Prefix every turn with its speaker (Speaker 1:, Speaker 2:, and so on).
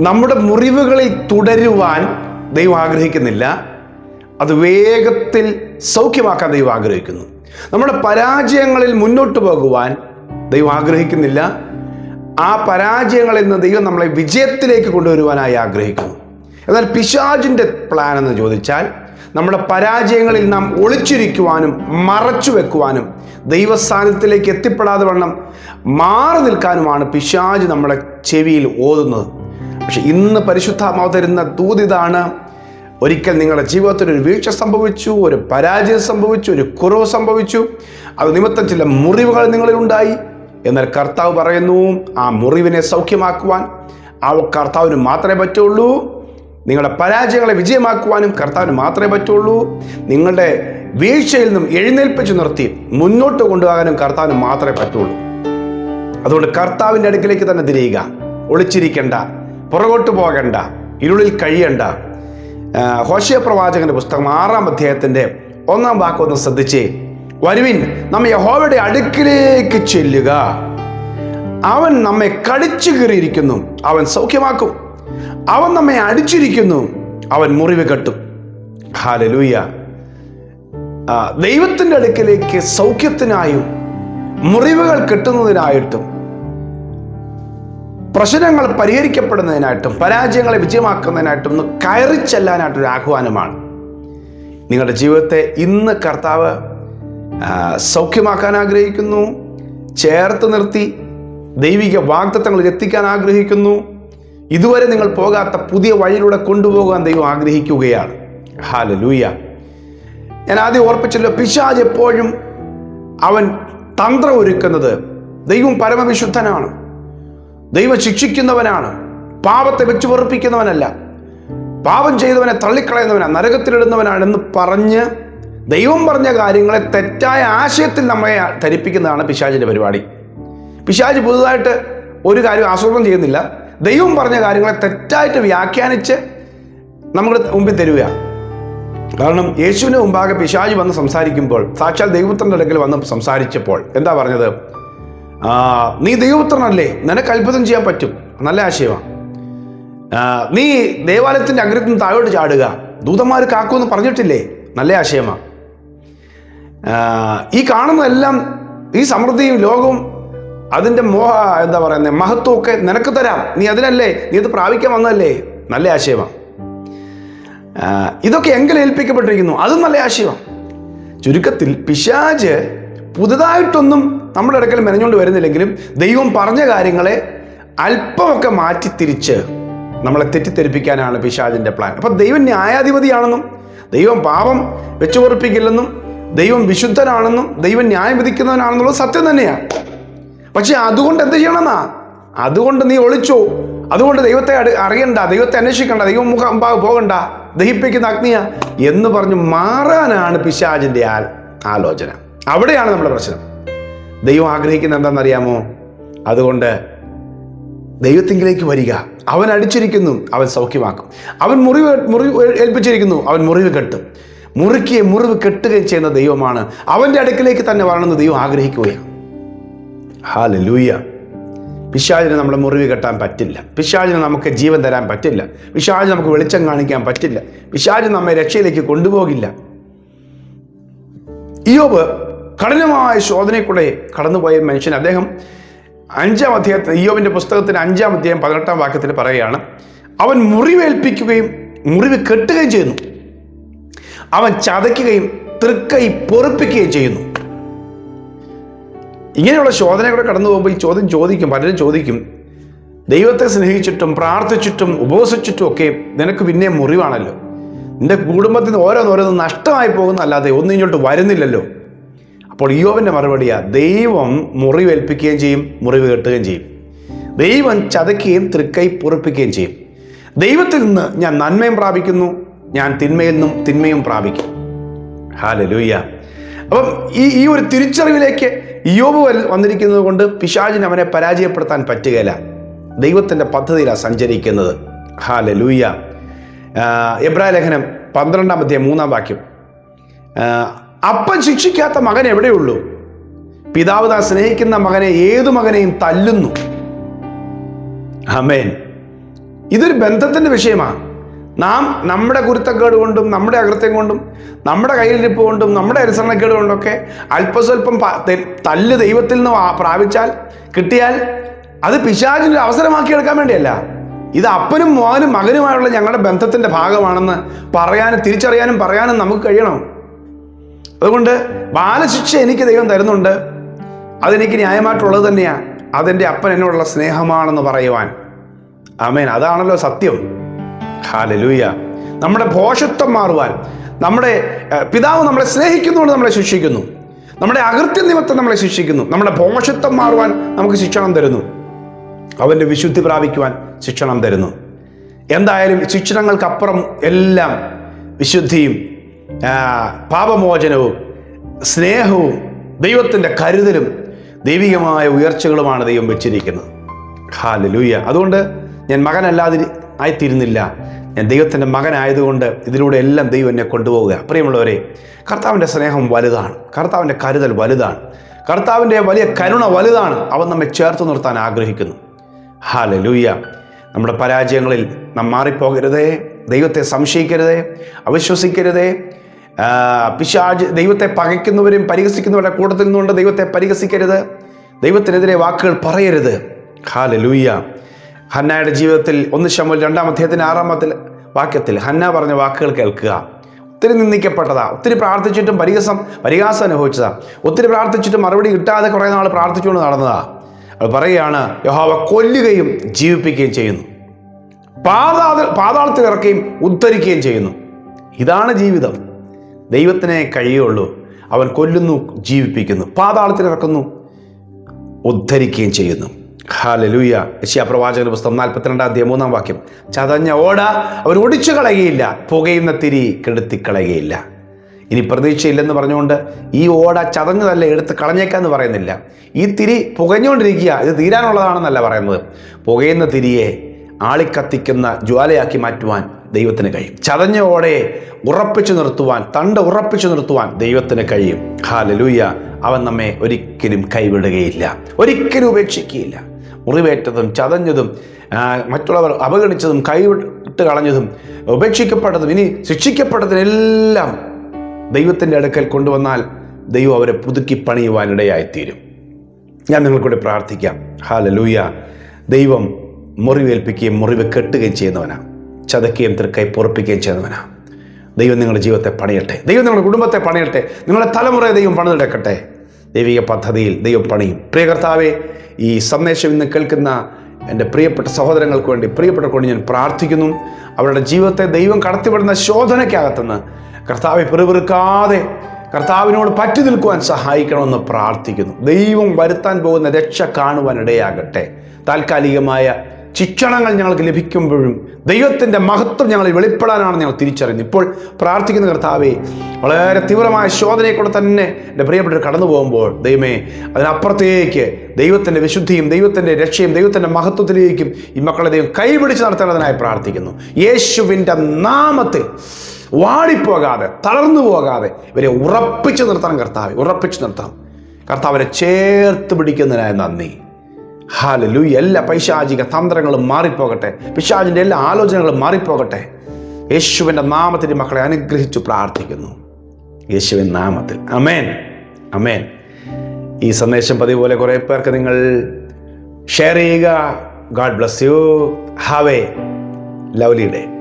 Speaker 1: നമ്മുടെ മുറിവുകളിൽ തുടരുവാൻ ദൈവം ആഗ്രഹിക്കുന്നില്ല. അത് വേഗത്തിൽ സൗഖ്യമാക്കാൻ ദൈവം ആഗ്രഹിക്കുന്നു. നമ്മുടെ പരാജയങ്ങളിൽ മുന്നോട്ട് പോകുവാൻ ദൈവം ആഗ്രഹിക്കുന്നില്ല. ആ പരാജയങ്ങളിൽ നിന്ന് ദൈവം നമ്മളെ വിജയത്തിലേക്ക് കൊണ്ടുവരുവാനായി ആഗ്രഹിക്കുന്നു. എന്നാൽ പിശാജിന്റെ പ്ലാൻ എന്ന് ചോദിച്ചാൽ നമ്മുടെ പരാജയങ്ങളിൽ നാം ഒളിച്ചിരിക്കുവാനും മറച്ചു വെക്കുവാനും ദൈവസ്ഥാനത്തിലേക്ക് എത്തിപ്പെടാതെ വണ്ണം മാറി നിൽക്കാനുമാണ് പിശാജ് നമ്മുടെ ചെവിയിൽ ഓതുന്നത്. പക്ഷെ ഇന്ന് പരിശുദ്ധാത്മാവ് തരുന്ന ദൂതിതാണ് ഒരിക്കൽ നിങ്ങളുടെ ജീവിതത്തിൽ ഒരു വീഴ്ച സംഭവിച്ചു ഒരു പരാജയം സംഭവിച്ചു ഒരു കുറവ് സംഭവിച്ചു. അത് നിമിത്തം ചില മുറിവുകൾ നിങ്ങളിൽ ഉണ്ടായി. എന്നാൽ കർത്താവ് പറയുന്നു ആ മുറിവിനെ സൗഖ്യമാക്കുവാൻ ആ കർത്താവിന് മാത്രമേ പറ്റുള്ളൂ. നിങ്ങളുടെ പരാജയങ്ങളെ വിജയമാക്കുവാനും കർത്താവിന് മാത്രമേ പറ്റുള്ളൂ. നിങ്ങളുടെ വീഴ്ചയിൽ നിന്നും എഴുന്നേൽപ്പിച്ച് നിർത്തി മുന്നോട്ട് കൊണ്ടുപോകാനും കർത്താവിന് മാത്രമേ പറ്റുള്ളൂ. അതുകൊണ്ട് കർത്താവിന്റെ അടുക്കിലേക്ക് തന്നെ തിരിയുക. ഒളിച്ചിരിക്കേണ്ട. പുറകോട്ട് പോകണ്ട ഇരുളിൽ കഴിയണ്ട. ഹോഷിയ പ്രവാചകന്റെ പുസ്തകം ആറാം അധ്യായത്തിന്റെ ഒന്നാം വാക്കൊന്ന് ശ്രദ്ധിച്ചേ. വരുവിൻ നമ്മ യഹോവയുടെ അടുക്കിലേക്ക് ചെല്ലുക. അവൻ നമ്മെ കടിച്ചു കീറിയിരിക്കുന്നു അവൻ സൗഖ്യമാക്കും. അവൻ നമ്മെ അടിച്ചിരിക്കുന്നു അവൻ മുറിവ് കെട്ടും. ഹാലലൂയ ദൈവത്തിന്റെ അടുക്കിലേക്ക് സൗഖ്യത്തിനായും മുറിവുകൾ കെട്ടുന്നതിനായിട്ടും പ്രശ്നങ്ങൾ പരിഹരിക്കപ്പെടുന്നതിനായിട്ടും പരാജയങ്ങളെ വിജയമാക്കുന്നതിനായിട്ടും ഒന്ന് കയറി ചെല്ലാനായിട്ടൊരു ആഹ്വാനമാണ്. നിങ്ങളുടെ ജീവിതത്തെ ഇന്ന് കർത്താവ് സൗഖ്യമാക്കാൻ ആഗ്രഹിക്കുന്നു ചേർത്ത് നിർത്തി ദൈവിക വാഗ്ദത്തങ്ങളിൽ എത്തിക്കാൻ ആഗ്രഹിക്കുന്നു. ഇതുവരെ നിങ്ങൾ പോകാത്ത പുതിയ വഴിയിലൂടെ കൊണ്ടുപോകാൻ ദൈവം ആഗ്രഹിക്കുകയാണ്. ഹാല ലൂയ ഞാൻ ആദ്യം ഓർപ്പിച്ചല്ലോ പിശാജ് എപ്പോഴും അവൻ തന്ത്രം ഒരുക്കുന്നത് ദൈവം പരമവിശുദ്ധനാണ്. ദൈവം ശിക്ഷിക്കുന്നവനാണ്. പാപത്തെ വെച്ച് വെറുപ്പിക്കുന്നവനല്ല. പാപം ചെയ്തവനെ തള്ളിക്കളയുന്നവനാണ് നരകത്തിലിടുന്നവനാണെന്ന് പറഞ്ഞ് ദൈവം പറഞ്ഞ കാര്യങ്ങളെ തെറ്റായ ആശയത്തിൽ നമ്മെ ധരിപ്പിക്കുന്നതാണ് പിശാചിന്റെ പരിപാടി. പിശാജ് പുതുതായിട്ട് ഒരു കാര്യം ആസൂത്രണം ചെയ്യുന്നില്ല. ദൈവം പറഞ്ഞ കാര്യങ്ങളെ തെറ്റായിട്ട് വ്യാഖ്യാനിച്ച് നമ്മൾ മുമ്പിൽ തരിക. കാരണം യേശുവിന് മുമ്പാകെ പിശാജ് വന്ന് സംസാരിക്കുമ്പോൾ സാക്ഷാൽ ദൈവത്തിന്റെ അടുക്കൽ വന്ന് സംസാരിച്ചപ്പോൾ എന്താ പറഞ്ഞത്? നീ ദൈവപുത്രനല്ലേ? നിനക്ക് അത്ഭുതം ചെയ്യാൻ പറ്റും. നല്ല ആശയമാണ് നീ ദേവാലയത്തിന്റെ അഗ്രത്തിൽ നിന്ന് താഴോട്ട് ചാടുക. ദൂതന്മാർ കാക്കുമെന്ന് പറഞ്ഞിട്ടില്ലേ? നല്ല ആശയമാണ് ഈ കാണുന്നതെല്ലാം ഈ സമൃദ്ധിയും ലോകവും അതിന്റെ മോഹ എന്താ പറയുന്നത് മഹത്വമൊക്കെ നിനക്ക് തരാം. നീ അതിനല്ലേ? നീ അത് പ്രാപിക്കാൻ വന്നതല്ലേ? നല്ല ആശയമാണ് ഇതൊക്കെ എങ്കിൽ ഏൽപ്പിക്കപ്പെട്ടിരിക്കുന്നു. അതും നല്ല ആശയമാണ് ചുരുക്കത്തിൽ പിശാജ് പുതുതായിട്ടൊന്നും നമ്മുടെ ഇടയ്ക്കൽ മെനഞ്ഞുകൊണ്ട് വരുന്നില്ലെങ്കിലും ദൈവം പറഞ്ഞ കാര്യങ്ങളെ അല്പമൊക്കെ മാറ്റി തിരിച്ച് നമ്മളെ തെറ്റിദ്ധരിപ്പിക്കാനാണ് പിശാജിന്റെ പ്ലാൻ അപ്പം ദൈവം ന്യായാധിപതിയാണെന്നും ദൈവം പാപം വെച്ചു പൊറപ്പിക്കില്ലെന്നും ദൈവം വിശുദ്ധനാണെന്നും ദൈവം ന്യായം വിധിക്കുന്നവനാണെന്നുള്ളത് സത്യം തന്നെയാണ്. പക്ഷെ അതുകൊണ്ട് എന്ത് ചെയ്യണമെന്നാ? അതുകൊണ്ട് നീ ഒളിച്ചോ? അതുകൊണ്ട് ദൈവത്തെ അറിയണ്ട ദൈവത്തെ അന്വേഷിക്കണ്ട ദൈവം മുഖം പോകണ്ട ദഹിപ്പിക്കുന്ന അഗ്നിയ എന്ന് പറഞ്ഞ് മാറാനാണ് പിശാജിന്റെ ആ ആലോചന. അവിടെയാണ് നമ്മുടെ പ്രശ്നം. ദൈവം ആഗ്രഹിക്കുന്ന എന്താണെന്നറിയാമോ? അതുകൊണ്ട് ദൈവത്തിങ്കിലേക്ക് വരിക. അവൻ അടിച്ചിരിക്കുന്നു അവൻ സൗഖ്യമാക്കും. അവൻ മുറിവ് മുറിവ് ഏൽപ്പിച്ചിരിക്കുന്നു അവൻ മുറിവ് കെട്ടും. മുറുക്കിയെ മുറിവ് കെട്ടുകയും ചെയ്യുന്ന ദൈവമാണ്. അവന്റെ അടുക്കിലേക്ക് തന്നെ വരണമെന്ന് ദൈവം ആഗ്രഹിക്കുകയാണ്. ഹാലലൂയ പിശാചിന് നമ്മളെ മുറിവ് കെട്ടാൻ പറ്റില്ല. പിശാചിന് നമുക്ക് ജീവൻ തരാൻ പറ്റില്ല. പിശാജ് നമുക്ക് വെളിച്ചം കാണിക്കാൻ പറ്റില്ല. പിശാജ് നമ്മെ രക്ഷയിലേക്ക് കൊണ്ടുപോകില്ല. ഇയോബ് കഠിനമായ ശോധനയ്ക്കൂടെ കടന്നുപോയ മനുഷ്യൻ. അദ്ദേഹം അഞ്ചാം അധ്യായത്തിൽ അയ്യോവിന്റെ പുസ്തകത്തിന്റെ അഞ്ചാം അധ്യായം പതിനെട്ടാം വാക്യത്തിൽ പറയുകയാണ് അവൻ മുറിവേൽപ്പിക്കുകയും മുറിവ് കെട്ടുകയും ചെയ്യുന്നു. അവൻ ചതയ്ക്കുകയും തൃക്കൈ പൊറുപ്പിക്കുകയും ചെയ്യുന്നു. ഇങ്ങനെയുള്ള ശോധനകളെ കടന്നു പോകുമ്പോൾ ഈ ചോദ്യം ചോദിക്കും പലരും ചോദിക്കും ദൈവത്തെ സ്നേഹിച്ചിട്ടും പ്രാർത്ഥിച്ചിട്ടും ഉപവസിച്ചിട്ടും ഒക്കെ നിനക്ക് പിന്നെ മുറിവാണല്ലോ. നിന്റെ കുടുംബത്തിൽ നിന്ന് ഓരോന്നോരോന്ന് നഷ്ടമായി പോകുന്നല്ലാതെ ഒന്നും ഇങ്ങോട്ട് വരുന്നില്ലല്ലോ. അപ്പോൾ ഇയോവിന്റെ മറുപടിയാണ് ദൈവം മുറിവേൽപ്പിക്കുകയും ചെയ്യും മുറിവ് കെട്ടുകയും ചെയ്യും. ദൈവം ചതയ്ക്കുകയും തൃക്കൈ പൊറുപ്പിക്കുകയും ചെയ്യും. ദൈവത്തിൽ നിന്ന് ഞാൻ നന്മയും പ്രാപിക്കുന്നു ഞാൻ തിന്മയിൽ നിന്നും തിന്മയും പ്രാപിക്കും. ഹാലലൂയ്യ. അപ്പം ഈ ഈ ഒരു തിരിച്ചറിവിലേക്ക് യോബ് വന്നിരിക്കുന്നത് കൊണ്ട് പിശാചിന് അവനെ പരാജയപ്പെടുത്താൻ പറ്റുകയില്ല. ദൈവത്തിന്റെ പദ്ധതിയിലാണ് സഞ്ചരിക്കുന്നത്. ഹാലലൂയ്യ. എബ്രാ ലേഖനം പന്ത്രണ്ടാം അധ്യായം മൂന്നാം വാക്യം. അപ്പൻ ശിക്ഷിക്കാത്ത മകൻ എവിടെയുള്ളൂ? പിതാവ് താൻ സ്നേഹിക്കുന്ന മകനെ ഏതു മകനെയും തല്ലുന്നു. അമേൻ ഇതൊരു ബന്ധത്തിന്റെ വിഷയമാണ് നാം നമ്മുടെ കുരുത്തക്കേട് കൊണ്ടും നമ്മുടെ അകൃത്യം കൊണ്ടും നമ്മുടെ കയ്യിലിരിപ്പ് കൊണ്ടും നമ്മുടെ അനുസരണക്കേട് കൊണ്ടൊക്കെ അല്പസ്വല്പം തല്ല് ദൈവത്തിൽ നിന്ന് പ്രാപിച്ചാൽ കിട്ടിയാൽ അത് പിശാചിന്റെ അവസരമാക്കി എടുക്കാൻ വേണ്ടിയല്ല. ഇത് അപ്പനും മോനും മകനുമായുള്ള ഞങ്ങളുടെ ബന്ധത്തിന്റെ ഭാഗമാണെന്ന് പറയാനും തിരിച്ചറിയാനും പറയാനും നമുക്ക് കഴിയണം. അതുകൊണ്ട് ബാലശിക്ഷ എനിക്ക് ദൈവം തരുന്നുണ്ട്. അതെനിക്ക് ന്യായമായിട്ടുള്ളത് തന്നെയാണ് അതെന്റെ അപ്പൻ എന്നോടുള്ള സ്നേഹമാണെന്ന് പറയുവാൻ. ആമേൻ. അതാണല്ലോ സത്യം. ഹാലലൂയ. നമ്മുടെ ഭോഷത്വം മാറുവാൻ. നമ്മുടെ പിതാവ് നമ്മളെ സ്നേഹിക്കുന്നതുകൊണ്ട് നമ്മളെ ശിക്ഷിക്കുന്നു. നമ്മുടെ അകൃത്യ നിമിത്തം നമ്മളെ ശിക്ഷിക്കുന്നു. നമ്മുടെ ഭോഷത്വം മാറുവാൻ നമുക്ക് ശിക്ഷണം തരുന്നു. അവന്റെ വിശുദ്ധി പ്രാപിക്കുവാൻ ശിക്ഷണം തരുന്നു. എന്തായാലും ശിക്ഷണങ്ങൾക്കപ്പുറം എല്ലാം വിശുദ്ധിയും പാപമോചനവും സ്നേഹവും ദൈവത്തിന്റെ കരുതലും ദൈവികമായ ഉയർച്ചകളുമാണ് ദൈവം വെച്ചിരിക്കുന്നത്. ഹാലലൂയ. അതുകൊണ്ട് ഞാൻ മകനല്ലാതി ആയിത്തീരുന്നില്ല. ഞാൻ ദൈവത്തിന്റെ മകനായതുകൊണ്ട് ഇതിലൂടെ എല്ലാം ദൈവം എന്നെ കൊണ്ടുപോവുക. പ്രിയമുള്ളവരെ കർത്താവിന്റെ സ്നേഹം വലുതാണ്. കർത്താവിന്റെ കരുതൽ വലുതാണ്. കർത്താവിന്റെ വലിയ കരുണ വലുതാണ്. അവൻ നമ്മെ ചേർത്ത് നിർത്താൻ ആഗ്രഹിക്കുന്നു. ഹാലലൂയ. നമ്മുടെ പരാജയങ്ങളിൽ നാം മാറിപ്പോകരുതേ. ദൈവത്തെ സംശയിക്കരുതേ. അവിശ്വസിക്കരുതേ. പിശാജ് ദൈവത്തെ പകയ്ക്കുന്നവരും പരിഹസിക്കുന്നവരുടെ കൂട്ടത്തിൽ നിന്നുകൊണ്ട് ദൈവത്തെ പരിഹസിക്കരുത്. ദൈവത്തിനെതിരെ വാക്കുകൾ പറയരുത്. ഹാല ലൂയ്യ ഹന്നയുടെ ജീവിതത്തിൽ ഒന്ന് ശമുൽ രണ്ടാം അധ്യായത്തിന്റെ ആറാമത്തിൽ വാക്യത്തിൽ ഹന്ന പറഞ്ഞ വാക്കുകൾ കേൾക്കുക. ഒത്തിരി നിന്ദിക്കപ്പെട്ടതാ. ഒത്തിരി പ്രാർത്ഥിച്ചിട്ടും പരിഹസം പരിഹാസം അനുഭവിച്ചതാ. ഒത്തിരി പ്രാർത്ഥിച്ചിട്ടും മറുപടി കിട്ടാതെ കുറേ നാൾ പ്രാർത്ഥിച്ചുകൊണ്ട് നടന്നതാ. അത് പറയുകയാണ് യഹോവ കൊല്ലുകയും ജീവിപ്പിക്കുകയും ചെയ്യുന്നു. പാതാള പാതാളത്തിൽ ഇറക്കുകയും ഉദ്ധരിക്കുകയും ചെയ്യുന്നു. ഇതാണ് ജീവിതം. ദൈവത്തിനെ കഴിയുള്ളൂ. അവൻ കൊല്ലുന്നു ജീവിപ്പിക്കുന്നു. പാതാളത്തിൽ ഇറക്കുന്നു ഉദ്ധരിക്കുകയും ചെയ്യുന്നു. ഹാലലൂയ യശ്യാ പ്രവാചകന്റെ പുസ്തകം നാൽപ്പത്തിരണ്ടാം അധ്യായം മൂന്നാം വാക്യം. ചതഞ്ഞ ഓട അവർ ഒടിച്ചു കളയുകയില്ല പുകയുന്ന തിരി കെടുത്തി കളയുകയില്ല ഇനി പ്രതീക്ഷയില്ലെന്ന് പറഞ്ഞുകൊണ്ട് ഈ ഓട ചതഞ്ഞതല്ല എടുത്ത് കളഞ്ഞേക്കാന്ന് പറയുന്നില്ല. ഈ തിരി പുകഞ്ഞുകൊണ്ടിരിക്കുക ഇത് തീരാനുള്ളതാണെന്നല്ല പറയുന്നത്. പുകയുന്ന തിരിയെ ആളിക്കത്തിക്കുന്ന ജ്വാലയാക്കി മാറ്റുവാൻ ദൈവത്തിന് കഴിയും. ചതഞ്ഞ ഓടയെ ഉറപ്പിച്ചു നിർത്തുവാൻ തണ്ട് ഉറപ്പിച്ചു നിർത്തുവാൻ ദൈവത്തിന് കഴിയും. ഹാലലൂയ അവൻ നമ്മെ ഒരിക്കലും കൈവിടുകയില്ല. ഒരിക്കലും ഉപേക്ഷിക്കുകയില്ല. മുറിവേറ്റതും ചതഞ്ഞതും മറ്റുള്ളവർ അവഗണിച്ചതും കൈവിട്ട് കളഞ്ഞതും ഉപേക്ഷിക്കപ്പെട്ടതും ഇനി ശിക്ഷിക്കപ്പെട്ടതിനെല്ലാം ദൈവത്തിന്റെ അടുക്കൽ കൊണ്ടുവന്നാൽ ദൈവം അവരെ പുതുക്കി പണിയുവാനിടയായിത്തീരും. ഞാൻ നിങ്ങൾക്കൂടെ പ്രാർത്ഥിക്കാം. ഹാലലൂയ ദൈവം മുറിവേൽപ്പിക്കുകയും മുറിവ് കെട്ടുകയും ചെയ്യുന്നവനാണ് ചതക്കുകയും തൃക്കൈ പൊറപ്പിക്കുകയും ചെയ്യുന്നവനാണ് ദൈവം നിങ്ങളുടെ ജീവിതത്തെ പണിയട്ടെ. ദൈവം നിങ്ങളുടെ കുടുംബത്തെ പണിയട്ടെ. നിങ്ങളുടെ തലമുറയെ ദൈവം പണിതെടുക്കട്ടെ. ദൈവിക പദ്ധതിയിൽ ദൈവം പണിയും. പ്രിയ കർത്താവെ ഈ സന്ദേശം ഇന്ന് കേൾക്കുന്ന എന്റെ പ്രിയപ്പെട്ട സഹോദരങ്ങൾക്ക് വേണ്ടി പ്രിയപ്പെട്ടവർക്ക് വേണ്ടി ഞാൻ പ്രാർത്ഥിക്കുന്നു. അവരുടെ ജീവിതത്തെ ദൈവം കടത്തിവിടുന്ന ശോധനയ്ക്കകത്തുനിന്ന് കർത്താവെ പിറുപിറുക്കാതെ കർത്താവിനോട് പറ്റി നിൽക്കുവാൻ സഹായിക്കണമെന്ന് പ്രാർത്ഥിക്കുന്നു. ദൈവം വരുത്താൻ പോകുന്ന രക്ഷ കാണുവാൻ ഇടയാകട്ടെ താൽക്കാലികമായ ശിക്ഷണങ്ങൾ ഞങ്ങൾക്ക് ലഭിക്കുമ്പോഴും ദൈവത്തിന്റെ മഹത്വം ഞങ്ങൾ വെളിപ്പെടാനാണ് ഞങ്ങൾ തിരിച്ചറിയുന്നത്. ഇപ്പോൾ പ്രാർത്ഥിക്കുന്ന കർത്താവേ വളരെ തീവ്രമായ ശോധനയെ കൂടെ തന്നെ എന്റെ പ്രിയപ്പെട്ടവർ കടന്നു പോകുമ്പോൾ ദൈവമേ അതിനപ്പുറത്തേക്ക് ദൈവത്തിന്റെ വിശുദ്ധിയും ദൈവത്തിന്റെ രക്ഷയും ദൈവത്തിന്റെ മഹത്വത്തിലേക്കും ഈ മക്കളെ ദൈവം കൈപിടിച്ച് നടത്തേണ്ടതിനായി പ്രാർത്ഥിക്കുന്നു. യേശുവിന്റെ നാമത്തിൽ വാടിപ്പോകാതെ തളർന്നു പോകാതെ ഇവരെ ഉറപ്പിച്ചു നിർത്തണം കർത്താവ് ഉറപ്പിച്ചു നിർത്തണം. കർത്താവിനെ ചേർത്ത് പിടിക്കുന്നതിനായി നന്ദി. ഹാലലു എല്ലാ പൈശാചിക തന്ത്രങ്ങളും മാറിപ്പോകട്ടെ. പിശാചിന്റെ എല്ലാ ആലോചനകളും മാറിപ്പോകട്ടെ. യേശുവിന്റെ നാമത്തിൽ മക്കളെ അനുഗ്രഹിച്ചു പ്രാർത്ഥിക്കുന്നു. യേശുവിൻ നാമത്തിൽ. അമേൻ അമേൻ ഈ സന്ദേശം പതിവ് പോലെ കുറേ പേർക്ക് നിങ്ങൾ ഷെയർ ചെയ്യുക. God bless you. Have. A lovely day.